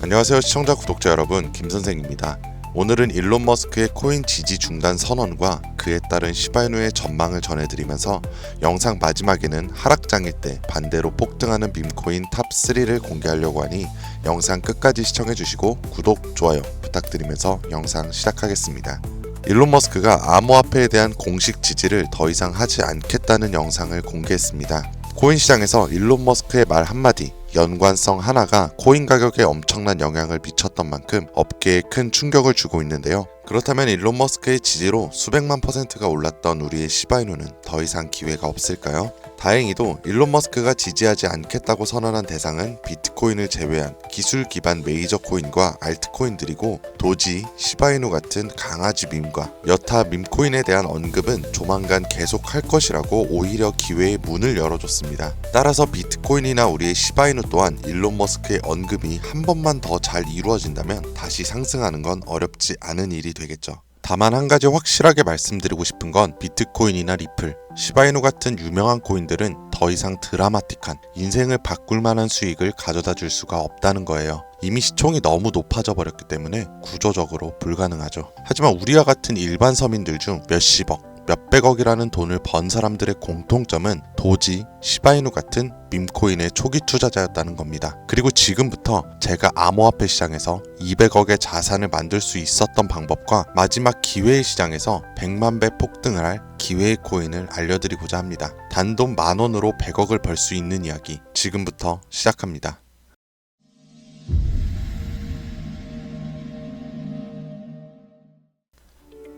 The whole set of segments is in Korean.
안녕하세요 시청자 구독자 여러분 김선생입니다. 오늘은 일론 머스크의 코인 지지 중단 선언과 그에 따른 시바이누의 전망을 전해드리면서 영상 마지막에는 하락장일 때 반대로 폭등하는 밈코인 탑3를 공개하려고 하니 영상 끝까지 시청해주시고 구독, 좋아요 부탁드리면서 영상 시작하겠습니다. 일론 머스크가 암호화폐에 대한 공식 지지를 더 이상 하지 않겠다는 영상을 공개했습니다. 코인 시장에서 일론 머스크의 말 한마디, 연관성 하나가 코인 가격에 엄청난 영향을 미쳤던 만큼 업계에 큰 충격을 주고 있는데요. 그렇다면 일론 머스크의 지지로 수백만 퍼센트가 올랐던 우리의 시바이누는 더 이상 기회가 없을까요? 다행히도 일론 머스크가 지지하지 않겠다고 선언한 대상은 비트코인을 제외한 기술 기반 메이저 코인과 알트코인들이고 도지, 시바이누 같은 강아지 밈과 여타 밈코인에 대한 언급은 조만간 계속할 것이라고 오히려 기회의 문을 열어줬습니다. 따라서 비트코인이나 우리의 시바이누 또한 일론 머스크의 언급이 한 번만 더 잘 이루어진다면 다시 상승하는 건 어렵지 않은 일이 되겠죠. 다만 한 가지 확실하게 말씀드리고 싶은 건 비트코인이나 리플, 시바이누 같은 유명한 코인들은 더 이상 드라마틱한 인생을 바꿀 만한 수익을 가져다 줄 수가 없다는 거예요. 이미 시총이 너무 높아져 버렸기 때문에 구조적으로 불가능하죠. 하지만 우리와 같은 일반 서민들 중 몇십억, 몇백억이라는 돈을 번 사람들의 공통점은 도지, 시바이누 같은 밈코인의 초기 투자자였다는 겁니다. 그리고 지금부터 제가 암호화폐 시장에서 200억의 자산을 만들 수 있었던 방법과 마지막 기회의 시장에서 100만 배 폭등을 할 기회의 코인을 알려드리고자 합니다. 단돈 만 원으로 100억을 벌 수 있는 이야기 지금부터 시작합니다.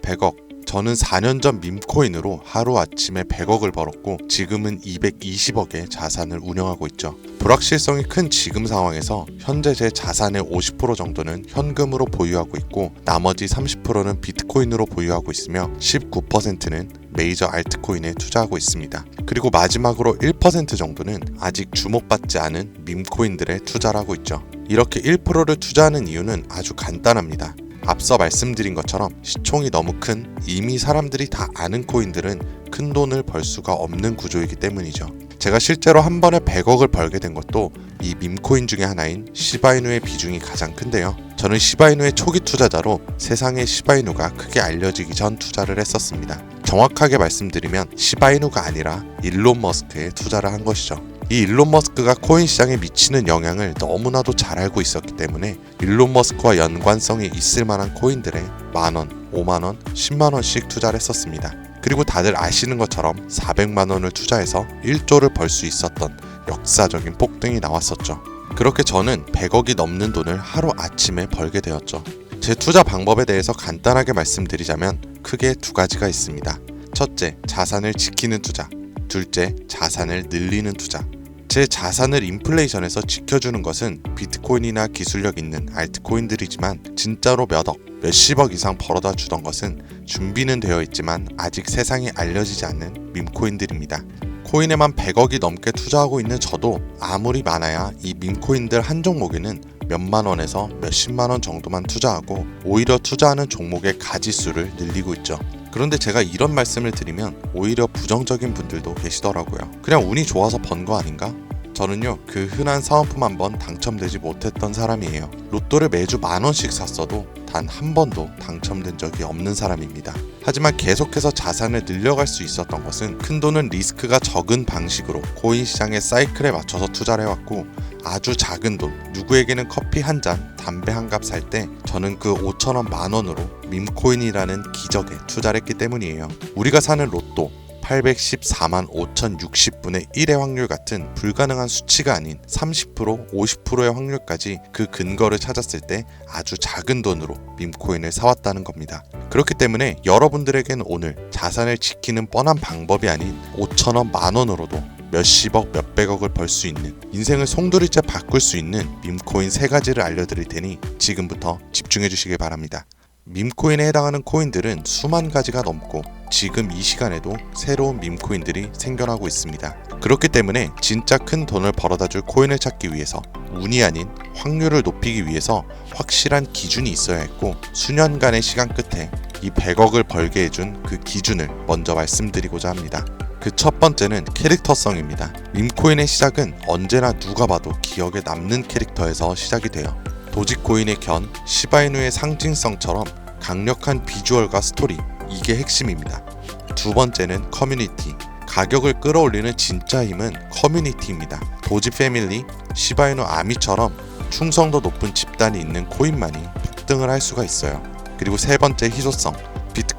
100억. 저는 4년 전 밈코인으로 하루아침에 100억을 벌었고 지금은 220억의 자산을 운영하고 있죠. 불확실성이 큰 지금 상황에서 현재 제 자산의 50% 정도는 현금으로 보유하고 있고 나머지 30%는 비트코인으로 보유하고 있으며 19%는 메이저 알트코인에 투자하고 있습니다. 그리고 마지막으로 1% 정도는 아직 주목받지 않은 밈코인들에 투자를 하고 있죠. 이렇게 1%를 투자하는 이유는 아주 간단합니다. 앞서 말씀드린 것처럼 시총이 너무 큰 이미 사람들이 다 아는 코인들은 큰 돈을 벌 수가 없는 구조이기 때문이죠. 제가 실제로 한 번에 100억을 벌게 된 것도 이 밈코인 중에 하나인 시바이누의 비중이 가장 큰데요. 저는 시바이누의 초기 투자자로 세상의 시바이누가 크게 알려지기 전 투자를 했었습니다. 정확하게 말씀드리면 시바이누가 아니라 일론 머스크에 투자를 한 것이죠. 이 일론 머스크가 코인 시장에 미치는 영향을 너무나도 잘 알고 있었기 때문에 일론 머스크와 연관성이 있을 만한 코인들에 만원, 5만원, 10만원씩 투자를 했었습니다. 그리고 다들 아시는 것처럼 400만원을 투자해서 1조를 벌 수 있었던 역사적인 폭등이 나왔었죠. 그렇게 저는 100억이 넘는 돈을 하루 아침에 벌게 되었죠. 제 투자 방법에 대해서 간단하게 말씀드리자면 크게 두 가지가 있습니다. 첫째, 자산을 지키는 투자. 둘째, 자산을 늘리는 투자. 제 자산을 인플레이션에서 지켜주는 것은 비트코인이나 기술력 있는 알트코인들이지만 진짜로 몇 억, 몇십억 이상 벌어다 주던 것은 준비는 되어 있지만 아직 세상에 알려지지 않는 밈코인들입니다. 코인에만 100억이 넘게 투자하고 있는 저도 아무리 많아야 이 밈코인들 한 종목에는 몇만 원에서 몇십만 원 정도만 투자하고 오히려 투자하는 종목의 가지수를 늘리고 있죠. 그런데 제가 이런 말씀을 드리면 오히려 부정적인 분들도 계시더라고요. 그냥 운이 좋아서 번 거 아닌가? 저는요 그 흔한 사은품 한 번 당첨되지 못했던 사람이에요. 로또를 매주 만 원씩 샀어도 단 한 번도 당첨된 적이 없는 사람입니다. 하지만 계속해서 자산을 늘려갈 수 있었던 것은 큰 돈은 리스크가 적은 방식으로 코인 시장의 사이클에 맞춰서 투자를 해왔고 아주 작은 돈, 누구에게는 커피 한 잔, 담배 한 갑 살 때 저는 그 5천원 만 원으로 밈코인이라는 기적에 투자를 했기 때문이에요. 우리가 사는 로또 814만 5,060분의 1의 확률 같은 불가능한 수치가 아닌 30% 50%의 확률까지 그 근거를 찾았을 때 아주 작은 돈으로 밈코인을 사왔다는 겁니다. 그렇기 때문에 여러분들에겐 오늘 자산을 지키는 뻔한 방법이 아닌 5천원 만 원으로도 몇십억 몇백억을 벌 수 있는 인생을 송두리째 바꿀 수 있는 밈코인 세 가지를 알려드릴 테니 지금부터 집중해 주시길 바랍니다. 밈코인에 해당하는 코인들은 수만 가지가 넘고 지금 이 시간에도 새로운 밈코인들이 생겨나고 있습니다. 그렇기 때문에 진짜 큰 돈을 벌어다 줄 코인을 찾기 위해서 운이 아닌 확률을 높이기 위해서 확실한 기준이 있어야 했고 수년간의 시간 끝에 이 100억을 벌게 해준 그 기준을 먼저 말씀드리고자 합니다. 그 첫 번째는 캐릭터성입니다. 밈코인의 시작은 언제나 누가 봐도 기억에 남는 캐릭터에서 시작이 돼요. 도지코인의 견, 시바이누의 상징성처럼 강력한 비주얼과 스토리, 이게 핵심입니다. 두 번째는 커뮤니티. 가격을 끌어올리는 진짜 힘은 커뮤니티입니다. 도지 패밀리, 시바이누 아미처럼 충성도 높은 집단이 있는 코인만이 폭등을 할 수가 있어요. 그리고 세 번째 희소성.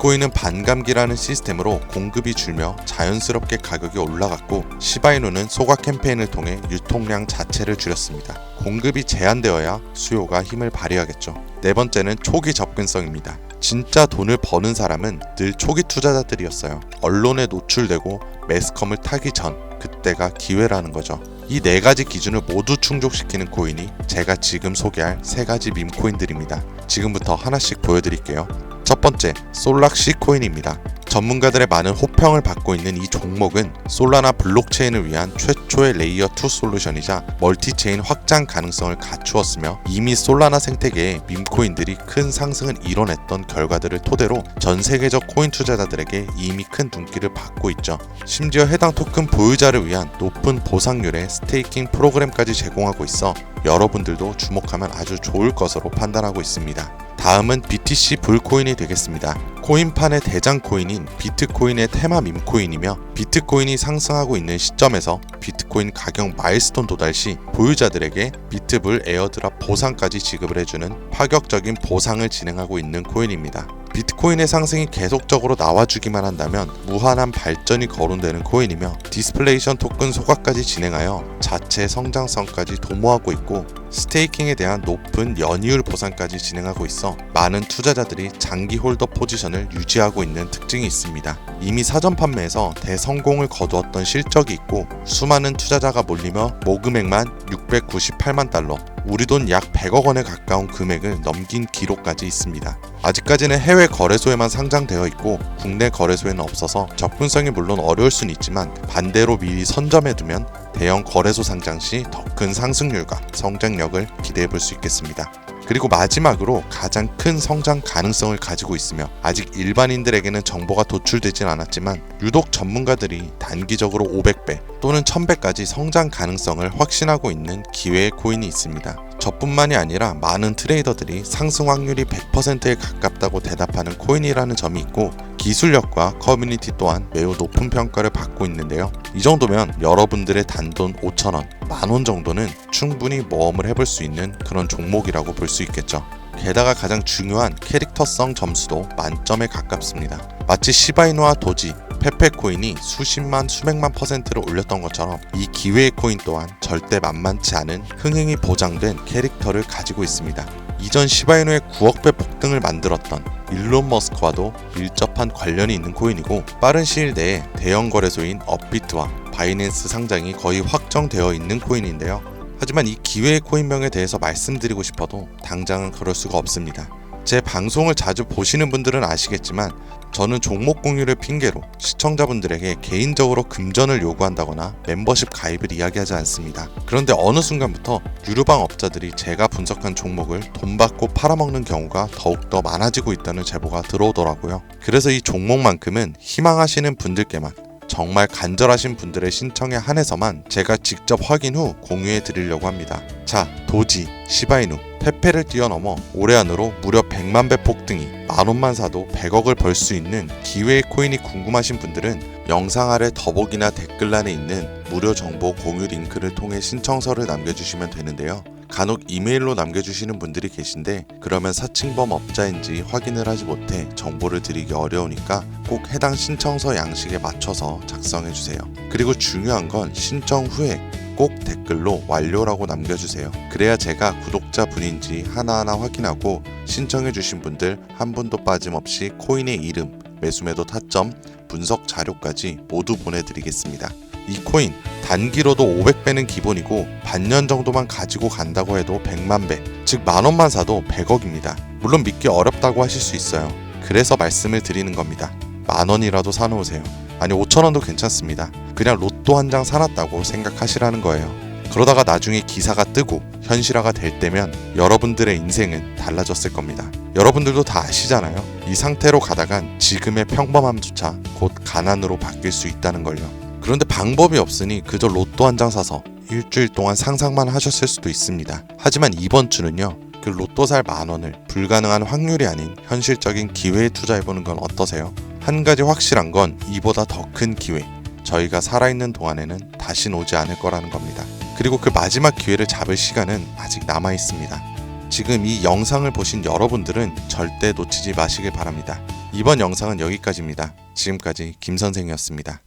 비트코인은 반감기라는 시스템으로 공급이 줄며 자연스럽게 가격이 올라갔고 시바이누는 소각 캠페인을 통해 유통량 자체를 줄였습니다. 공급이 제한되어야 수요가 힘을 발휘하겠죠. 네 번째는 초기 접근성입니다. 진짜 돈을 버는 사람은 늘 초기 투자자들이었어요. 언론에 노출되고 매스컴을 타기 전 그때가 기회라는 거죠. 이 네 가지 기준을 모두 충족시키는 코인이 제가 지금 소개할 세 가지 밈 코인들입니다. 지금부터 하나씩 보여드릴게요. 첫 번째, 솔락시 코인입니다. 전문가들의 많은 호평을 받고 있는 이 종목은 솔라나 블록체인을 위한 최초의 레이어 2 솔루션이자 멀티체인 확장 가능성을 갖추었으며 이미 솔라나 생태계에 밈코인들이 큰 상승을 이뤄냈던 결과들을 토대로 전 세계적 코인 투자자들에게 이미 큰 눈길을 받고 있죠. 심지어 해당 토큰 보유자를 위한 높은 보상률의 스테이킹 프로그램까지 제공하고 있어 여러분들도 주목하면 아주 좋을 것으로 판단하고 있습니다. 다음은 BTC 불코인이 되겠습니다. 코인판의 대장 코인인 비트코인의 테마 밈코인이며 비트코인이 상승하고 있는 시점에서 비트코인 가격 마일스톤 도달 시 보유자들에게 비트불 에어드랍 보상까지 지급을 해주는 파격적인 보상을 진행하고 있는 코인입니다. 비트코인의 상승이 계속적으로 나와주기만 한다면 무한한 발전이 거론되는 코인이며 디스플레이션 토큰 소각까지 진행하여 자체 성장성까지 도모하고 있고 스테이킹에 대한 높은 연이율 보상까지 진행하고 있어 많은 투자자들이 장기 홀더 포지션을 유지하고 있는 특징이 있습니다. 이미 사전 판매에서 대성공을 거두었던 실적이 있고 수많은 투자자가 몰리며 모금액만 698만 달러, 우리 돈 약 100억 원에 가까운 금액을 넘긴 기록까지 있습니다. 아직까지는 해외 거래소에만 상장되어 있고 국내 거래소에는 없어서 접근성이 물론 어려울 수는 있지만 반대로 미리 선점해두면 대형 거래소 상장 시 더 큰 상승률과 성장력을 기대해 볼 수 있겠습니다. 그리고 마지막으로 가장 큰 성장 가능성을 가지고 있으며 아직 일반인들에게는 정보가 도출되진 않았지만 유독 전문가들이 단기적으로 500배 또는 1000배까지 성장 가능성을 확신하고 있는 기회의 코인이 있습니다. 저뿐만이 아니라 많은 트레이더들이 상승 확률이 100%에 가깝다고 대답하는 코인이라는 점이 있고 기술력과 커뮤니티 또한 매우 높은 평가를 받고 있는데요. 이 정도면 여러분들의 단돈 5천원, 만원 정도는 충분히 모험을 해볼 수 있는 그런 종목이라고 볼 수 있겠죠. 게다가 가장 중요한 캐릭터성 점수도 만점에 가깝습니다. 마치 시바이누와 도지, 페페코인이 수십만 수백만 퍼센트를 올렸던 것처럼 이 기회의 코인 또한 절대 만만치 않은 흥행이 보장된 캐릭터를 가지고 있습니다. 이전 시바이누의 9억 배 폭등을 만들었던 일론 머스크와도 밀접한 관련이 있는 코인이고 빠른 시일 내에 대형 거래소인 업비트와 바이낸스 상장이 거의 확정되어 있는 코인인데요. 하지만 이 기회의 코인명에 대해서 말씀드리고 싶어도 당장은 그럴 수가 없습니다. 제 방송을 자주 보시는 분들은 아시겠지만 저는 종목 공유를 핑계로 시청자분들에게 개인적으로 금전을 요구한다거나 멤버십 가입을 이야기하지 않습니다. 그런데 어느 순간부터 유료방 업자들이 제가 분석한 종목을 돈 받고 팔아먹는 경우가 더욱더 많아지고 있다는 제보가 들어오더라고요. 그래서 이 종목만큼은 희망하시는 분들께만 정말 간절하신 분들의 신청에 한해서만 제가 직접 확인 후 공유해 드리려고 합니다. 자, 도지, 시바이누, 페페를 뛰어넘어 올해 안으로 무려 100만 배 폭등이 만 원만 사도 100억을 벌 수 있는 기회의 코인이 궁금하신 분들은 영상 아래 더보기나 댓글란에 있는 무료 정보 공유 링크를 통해 신청서를 남겨주시면 되는데요. 간혹 이메일로 남겨주시는 분들이 계신데 그러면 사칭범 업자인지 확인을 하지 못해 정보를 드리기 어려우니까 꼭 해당 신청서 양식에 맞춰서 작성해 주세요. 그리고 중요한 건 신청 후에 꼭 댓글로 완료라고 남겨주세요. 그래야 제가 구독자 분인지 하나하나 확인하고 신청해주신 분들 한 분도 빠짐없이 코인의 이름, 매수매도 타점, 분석 자료까지 모두 보내드리겠습니다. 이 코인 단기로도 500배는 기본이고 반년 정도만 가지고 간다고 해도 100만 배, 즉 만원만 사도 100억입니다. 물론 믿기 어렵다고 하실 수 있어요. 그래서 말씀을 드리는 겁니다. 만원이라도 사놓으세요. 아니 5천원도 괜찮습니다. 그냥 로또 한 장 사놨다고 생각하시라는 거예요. 그러다가 나중에 기사가 뜨고 현실화가 될 때면 여러분들의 인생은 달라졌을 겁니다. 여러분들도 다 아시잖아요. 이 상태로 가다간 지금의 평범함조차 곧 가난으로 바뀔 수 있다는 걸요. 그런데 방법이 없으니 그저 로또 한 장 사서 일주일 동안 상상만 하셨을 수도 있습니다. 하지만 이번 주는요. 그 로또 살 만 원을 불가능한 확률이 아닌 현실적인 기회에 투자해보는 건 어떠세요? 한 가지 확실한 건 이보다 더 큰 기회. 저희가 살아있는 동안에는 다신 오지 않을 거라는 겁니다. 그리고 그 마지막 기회를 잡을 시간은 아직 남아 있습니다. 지금 이 영상을 보신 여러분들은 절대 놓치지 마시길 바랍니다. 이번 영상은 여기까지입니다. 지금까지 김 선생이었습니다.